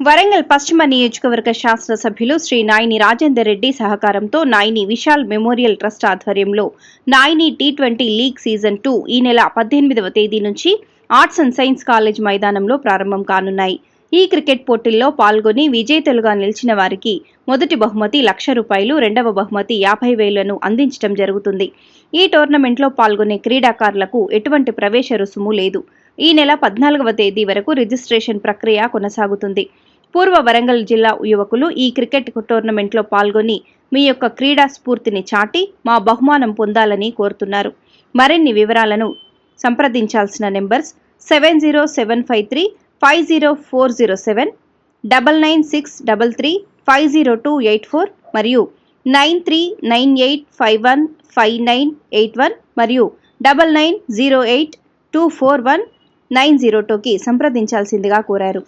వరంగల్ పశ్చిమ నియోజకవర్గ శాసనసభ్యులు శ్రీ నాయిని రాజేందర్ రెడ్డి సహకారంతో నాయిని విశాల్ మెమోరియల్ ట్రస్ట్ ఆధ్వర్యంలో Naini T twenty league season two ఈ నెల పద్దెనిమిదవ తేదీ నుంచి ఆర్ట్స్ అండ్ సైన్స్ కాలేజ్ మైదానంలో ప్రారంభం కానున్నాయి. ఈ క్రికెట్ పోటీల్లో పాల్గొని విజేతలుగా నిలిచిన వారికి మొదటి బహుమతి లక్ష రూపాయలు రెండవ బహుమతి యాభై వేలను అందించడం జరుగుతుంది. ఈ టోర్నమెంట్లో పాల్గొనే క్రీడాకారులకు ఎటువంటి ప్రవేశ రుసుము లేదు. ఈ నెల పద్నాలుగవ తేదీ వరకు రిజిస్ట్రేషన్ ప్రక్రియ కొనసాగుతుంది. పూర్వ వరంగల్ జిల్లా యువకులు ఈ క్రికెట్ టోర్నమెంట్లో పాల్గొని మీ యొక్క క్రీడా స్ఫూర్తిని చాటి మా బహుమానం పొందాలని కోరుతున్నారు. మరిన్ని వివరాలను సంప్రదించాల్సిన numbers seven zero seven five three five zero four zero seven double nine six double three five zero two eight four మరియు nine three nine eight five one five nine eight one మరియు double nine zero eight two four one nine zero టూకి సంప్రదించాల్సిందిగా కోరారు.